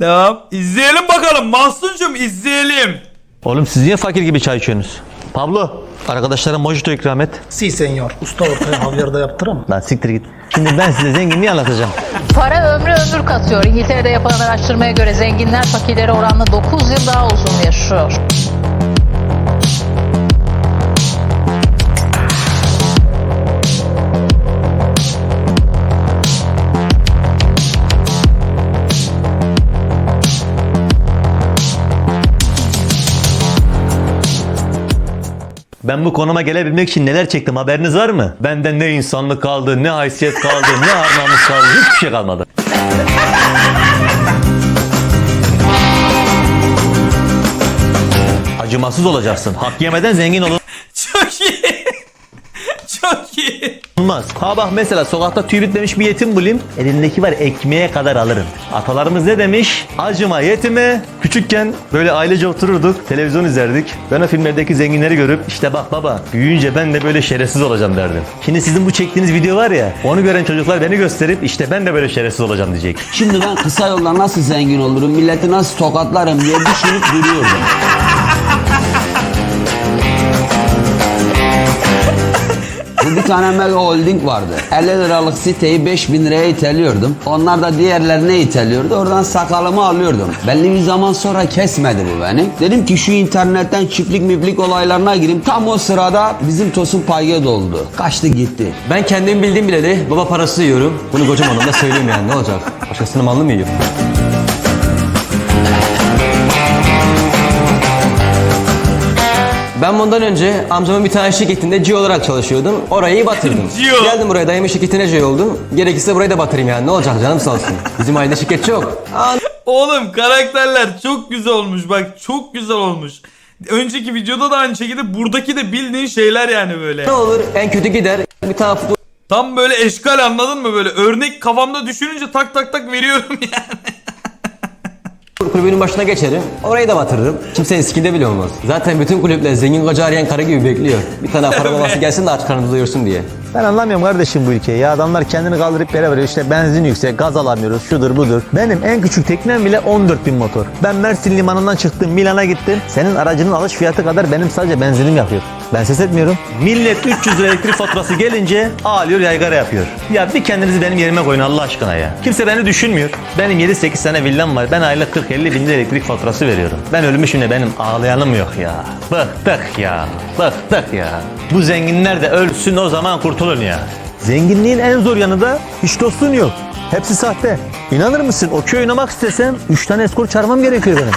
Devam. İzleyelim bakalım. Mahsuncuğum izleyelim. Oğlum siz niye fakir gibi çay içiyorsunuz? Pablo, arkadaşlara mojito ikram et. Si senyor. Usta ortaya havyarda yaptıramam. Lan siktir git. Şimdi ben size zenginliği anlatacağım. Para ömrü ömür katıyor. İngiltere'de yapılan araştırmaya göre zenginler fakirlere oranla 9 yıl daha uzun yaşıyor. Ben bu konuma gelebilmek için neler çektim haberiniz var mı? Benden ne insanlık kaldı, ne haysiyet kaldı, ne arnamız kaldı, hiçbir şey kalmadı. Acımasız olacaksın. Hak yemeden zengin olun. Çok iyi. Çok iyi. Olmaz. Ha bak mesela sokakta tüy bitmemiş bir yetim bulayım. Elindeki var ekmeğe kadar alırım. Atalarımız ne demiş? Acıma yetime. Küçükken böyle ailece otururduk. Televizyon izlerdik. Ben o filmlerdeki zenginleri görüp işte bak baba büyüyünce ben de böyle şerefsiz olacağım derdim. Şimdi sizin bu çektiğiniz video var ya onu gören çocuklar beni gösterip işte ben de böyle şerefsiz olacağım diyecek. Şimdi ben kısa yoldan nasıl zengin olurum, milleti nasıl tokatlarım diye düşünüp duruyordum. Bu bir tane mega holding vardı. 50 liralık siteyi 5000 liraya iteliyordum. Onlar da diğerlerine iteliyordu. Oradan sakalımı alıyordum. Belli bir zaman sonra kesmedi bu beni. Dedim ki şu internetten çiftlik miplik olaylarına gireyim. Tam o sırada bizim Tosun Payge doldu. Kaçtı gitti. Ben kendim bildiğim bileli baba parası yiyorum. Bunu kocaman da söyleyeyim yani ne olacak? Başkasının malını mı yiyorum? Ben bundan önce amcamın bir tane şirketinde G olarak çalışıyordum. Orayı batırdım. Gio. Geldim buraya dayımın şirketine G oldum. Gerekirse burayı da batırayım yani ne olacak canım sağ olsun. Bizim ailede şirket çok. Oğlum karakterler çok güzel olmuş. Bak çok güzel olmuş. Önceki videoda da aynı şekilde buradaki de bildiğin şeyler yani böyle. ne olur en kötü gider. Bir tane futbol Tam böyle eşkal anladın mı böyle örnek kafamda düşününce tak tak tak veriyorum yani. Kulübünün başına geçerim. Orayı da batırırım. Kimsenin sikinde bile olmaz. Zaten bütün kulüpler zengin koca arayan karı gibi bekliyor. Bir tane para babası gelsin de aç karnını doyursun diye. Ben anlamıyorum kardeşim bu ülkeyi ya. Adamlar kendini kaldırıp yere veriyor. İşte benzin yüksek, gaz alamıyoruz, şudur budur. Benim en küçük teknem bile 14 bin motor. Ben Mersin limanından çıktım, Milan'a gittim. Senin aracının alış fiyatı kadar benim sadece benzinim yakıyor. Ben ses etmiyorum. Millet 300 lira elektrik faturası gelince ağlıyor yaygara yapıyor. Ya bir kendinizi benim yerime koyun Allah aşkına ya. Kimse beni düşünmüyor. Benim 7-8 tane villam var. Ben aylık 40-50 bin lira elektrik faturası veriyorum. Ben ölmüşüm de benim ağlayanım yok ya. Bıktık ya. Bıktık ya. Bu zenginler de ölsün o zaman kurtulun ya. Zenginliğin en zor yanı da hiç dostun yok. Hepsi sahte. İnanır mısın okey oynamak istesem 3 tane eskor çağırmam gerekiyor benim.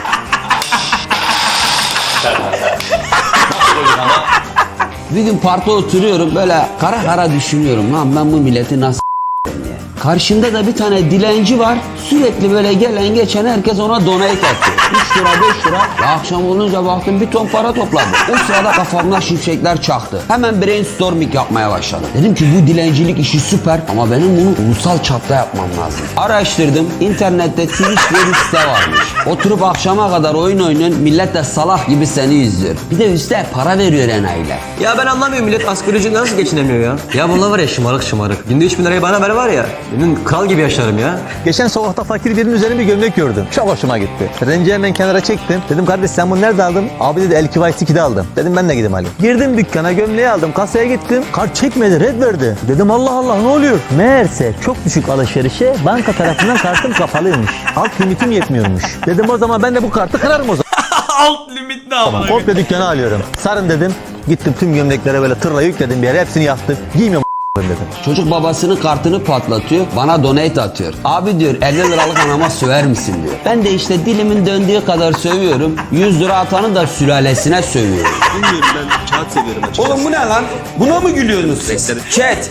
Bir gün parkta oturuyorum böyle kara kara düşünüyorum lan ben bu milleti nasıl diye. Karşımda da bir tane dilenci var. Sürekli böyle gelen geçen herkes ona donate atıyor. 3 lira 5 lira. Ya akşam olunca baktım bir ton para topladı. O sırada kafamda şimşekler çaktı. Hemen brainstorming yapmaya başladım. Dedim ki bu dilencilik işi süper ama benim bunu ulusal çapta yapmam lazım. Araştırdım. İnternette Twitch diye bir site varmış. Oturup akşama kadar oyun oynuyorsun. Millet de salak gibi seni izliyor. Bir de üstte para veriyor enayiler. Ya ben anlamıyorum millet asgari ücretle nasıl geçinemiyor ya? Ya bunlar var ya şımarık şımarık. Günde 3000 lirayı bana ver var ya. Benim kral gibi yaşarım ya. Geçen sokakta fakir birinin üzerine bir gömlek gördüm. Çok hoşuma gitti. Renci hemen kenara çektim. Dedim kardeş sen bunu nerede aldın? Abi dedi El Kivayet 2'de aldım. Dedim ben de gideyim alayım. Girdim dükkana gömleği aldım. Kasaya gittim. Kart çekmedi red verdi. Dedim Allah Allah ne oluyor? Meğerse çok düşük alışverişe banka tarafından kartım kapalıymış. Alt limitim yetmiyormuş. Dedim o zaman ben de bu kartı kırarım o zaman. Alt limit ne koyayım? Komple dükkanı alıyorum. Sarın dedim. Gittim tüm gömleklere böyle tırla yükledim bir yere. Hepsini yaktım. Giymiyorum dedim. Çocuk babasının kartını patlatıyor. Bana donate atıyor. Abi diyor 50 liralık anama söver misin diyor. Ben de işte dilimin döndüğü kadar sövüyorum. 100 lira atanı da sülalesine sövüyorum. Bilmiyorum ben kağıt seviyorum açıkçası. Oğlum bu ne lan? Buna mı gülüyorsunuz siz? Chat.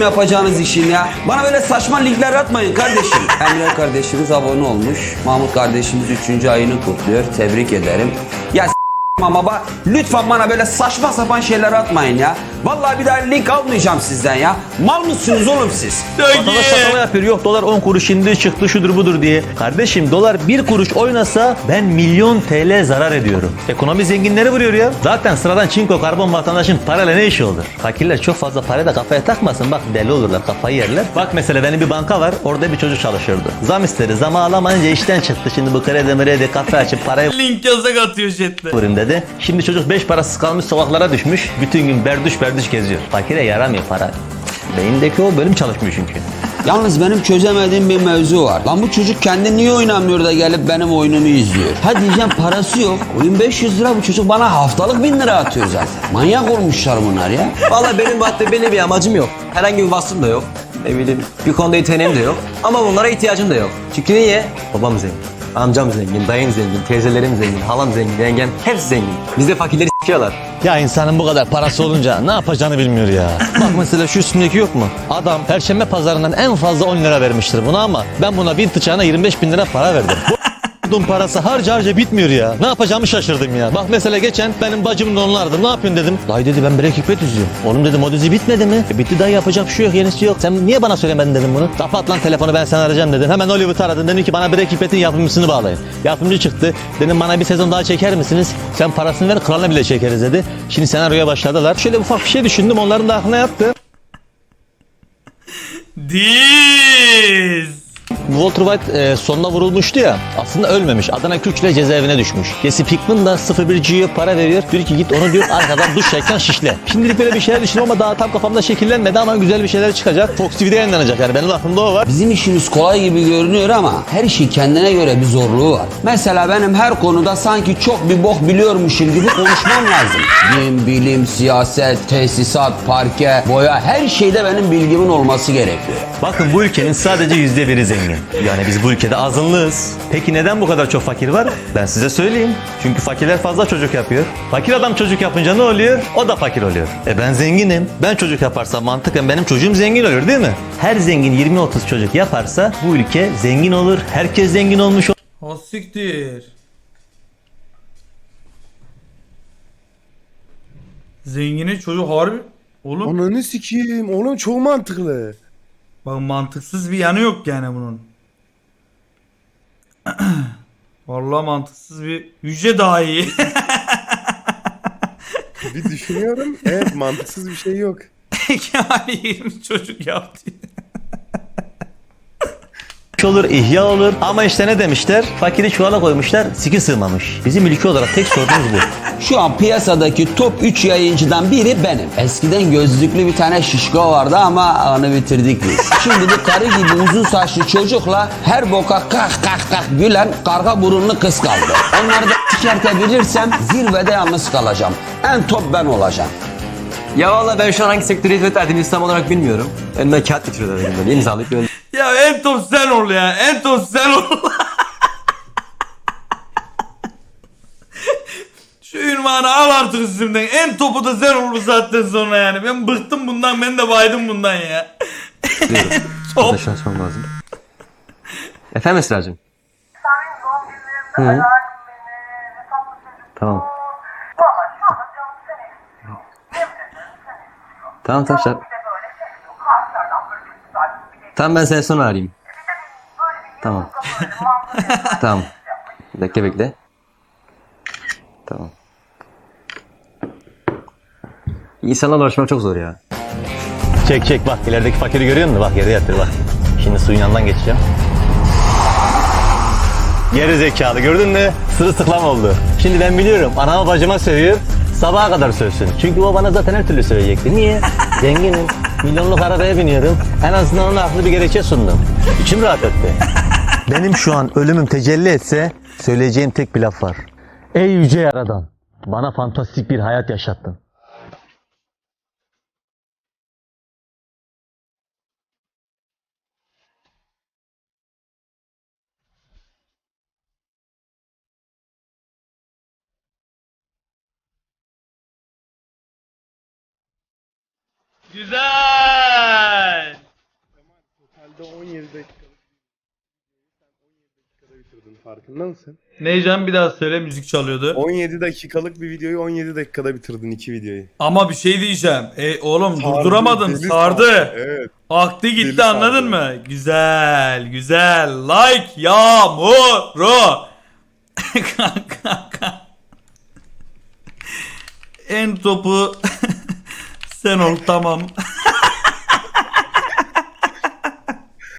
yapacağınız işin ya. Bana böyle saçma linkler atmayın kardeşim. Emre kardeşimiz abone olmuş. Mahmut kardeşimiz 3. ayını kutluyor. Tebrik ederim. Ya ama baba lütfen bana böyle saçma sapan şeyler atmayın ya. Vallahi bir daha link almayacağım sizden ya. Mal mısınız oğlum siz? Şaklama iyi. yapıyor. Yok dolar 10 kuruş indi çıktı şudur budur diye. Kardeşim dolar 1 kuruş oynasa ben milyon TL zarar ediyorum. Ekonomi zenginleri vuruyor ya. Zaten sıradan çinko karbon vatandaşın parayla ne işi olur? Fakirler çok fazla parayı da kafaya takmasın. Bak deli olurlar kafayı yerler. Bak mesela benim bir banka var. Orada bir çocuk çalışıyordu. Zam istedi. Zam alamayınca işten çıktı. Şimdi bu kredi mredi kafe açıp parayı Link yasak atıyor chatte. vurayım dedi. Şimdi çocuk beş parasız kalmış sokaklara düşmüş. Bütün gün berduş berduş geziyor. Fakire yaramıyor para. Beyindeki o bölüm çalışmıyor çünkü. Yalnız benim çözemediğim bir mevzu var. Lan bu çocuk kendi niye oynamıyor da gelip benim oyunumu izliyor? Ha diyeceğim parası yok. Oyun 500 lira bu çocuk bana haftalık 1000 lira atıyor zaten. Manyak olmuşlar bunlar ya. Vallahi benim madde belli bir amacım yok. Herhangi bir vasfım da yok. Ne bileyim bir konuda yeteneğim de yok. Ama bunlara ihtiyacım da yok. Çünkü niye? Babam zengin. Amcam zengin, dayım zengin, teyzelerim zengin, halam zengin, yengem hepsi zengin. Bizde fakirleri s**iyorlar. Ya insanın bu kadar parası olunca ne yapacağını bilmiyor ya. Bak mesela şu üstündeki yok mu? Adam Perşembe pazarından en fazla 10 lira vermiştir buna ama ben buna bin tıçağına 25 bin lira para verdim. Bu parası harca harca bitmiyor ya. Ne yapacağımı şaşırdım ya. Bak mesela geçen benim bacımın onlardı. Ne yapıyorsun dedim. Dayı dedi ben Breaking Bad izliyorum. Oğlum dedim o dizi bitmedi mi? E, bitti dayı yapacak bir şey yok yenisi yok. Sen niye bana söylemedin dedim bunu. Kapat lan telefonu ben seni arayacağım dedim. Hemen Hollywood aradım. Dedim ki bana Breaking Bad'in yapımcısını bağlayın. Yapımcı çıktı. Dedim bana bir sezon daha çeker misiniz? Sen parasını ver kralına bile çekeriz dedi. Şimdi senaryoya başladılar. Şöyle ufak bir şey düşündüm onların da aklına yattı. Diz. Walter White e, sonuna vurulmuştu ya. Aslında ölmemiş. Adana Kürç'le cezaevine düşmüş. Jesse Pinkman da 01 G'ye para veriyor. Diyor ki git onu diyor arkadan duş çekten şişle. Şimdilik böyle bir şeyler düşünüyorum ama daha tam kafamda şekillenmedi ama güzel bir şeyler çıkacak. Fox TV'de yayınlanacak yani benim aklımda o var. Bizim işimiz kolay gibi görünüyor ama her şey kendine göre bir zorluğu var. Mesela benim her konuda sanki çok bir bok biliyormuşum gibi konuşmam lazım. Din, bilim, siyaset, tesisat, parke, boya her şeyde benim bilgimin olması gerekiyor. Bakın bu ülkenin sadece yüzde biri zengin. Yani biz bu ülkede azınlığız. Peki neden bu kadar çok fakir var? Ben size söyleyeyim. Çünkü fakirler fazla çocuk yapıyor. Fakir adam çocuk yapınca ne oluyor? O da fakir oluyor. E ben zenginim. Ben çocuk yaparsam mantıken benim çocuğum zengin olur değil mi? Her zengin 20-30 çocuk yaparsa bu ülke zengin olur. Herkes zengin olmuş Ha siktir. Zenginin çocuk harbi. Oğlum Ananı sikeyim. Oğlum çok mantıklı. bak mantıksız bir yanı yok yani bunun. Vallahi mantıksız bir yüce daha iyi. Bir düşünüyorum. Evet mantıksız bir şey yok. Kemal 20 çocuk yaptı. Olur, ihya olur. Ama işte ne demişler? Fakiri çuvala koymuşlar, siki sığmamış. Bizim ülke olarak tek sorunumuz bu. Şu an piyasadaki top 3 yayıncıdan biri benim. Eskiden gözlüklü bir tane şişko vardı ama onu bitirdik biz. Şimdi bir karı gibi uzun saçlı çocukla her boka kah kah kah gülen karga burunlu kız kaldı. Onları da çıkartabilirsem zirvede yalnız kalacağım. En top ben olacağım. Ya valla ben şu an hangi sektöre hizmet verdiğimi tam olarak bilmiyorum. Önüme kağıt getiriyorlar elimden. Yeni sağlayıp böyle. Ya en top sen ol ya. En top sen ol. Şu ünvanı al artık üstümden. En topu da sen ol bu saatten sonra yani. Ben bıktım bundan. Ben de baydım bundan ya. top. Arkadaş açmam lazım. Efendim Esra'cığım. Hı. Tamam. Şu anda Tamam ben seni sonra arayayım. Tamam. Tamam. Bekle bekle. Tamam. İnsanlarla uğraşmak çok zor ya. Çek çek bak ilerideki fakiri görüyor musun? Bak yere yatır bak. Şimdi suyun yanından geçeceğim. Geri zekalı gördün mü? Sırılsıklam oldu. Şimdi ben biliyorum anama bacıma sövüyor. Sabaha kadar sövsün. Çünkü o bana zaten her türlü söyleyecekti. Niye? Zenginim. Milyonluk arabaya biniyorum. En azından ona haklı bir gerekçe sundum. İçim rahat etti. Benim şu an ölümüm tecelli etse söyleyeceğim tek bir laf var. Ey yüce yaradan. Bana fantastik bir hayat yaşattın. Güzel. Totalde 17 dakikalık bitirdin farkında mısın? Neycan bir daha söyle müzik çalıyordu. 17 dakikalık bir videoyu 17 dakikada bitirdin iki videoyu. Ama bir şey diyeceğim. E oğlum Sardı, durduramadın deli sardı. sardı, Evet. Aktı gitti Deli anladın sardı. mı? Güzel güzel. Like yağmuru. Kanka. en topu sen ol tamam.